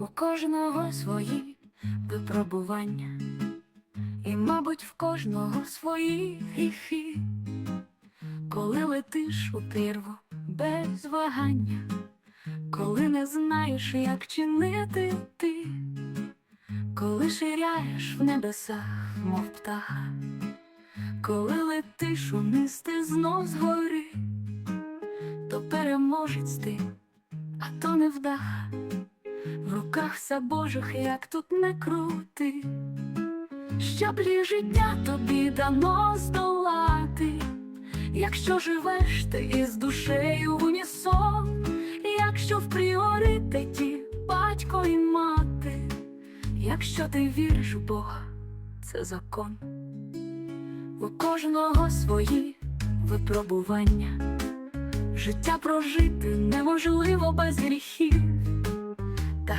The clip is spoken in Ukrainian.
У кожного свої випробування, і, мабуть, в кожного свої гріхи, коли летиш у прірву без вагання, коли не знаєш, як чинити ти, коли ширяєш в небесах, мов птаха, коли летиш униз ти знов згори, то переможець ти, а то невдаха. В руках все Божих, як тут не крути, щаблі життя тобі дано здолати, якщо живеш ти із душею в унісон, якщо в пріоритеті батько і мати, якщо ти віриш в Бога, це закон. У кожного свої випробування, життя прожити неможливо без гріхів.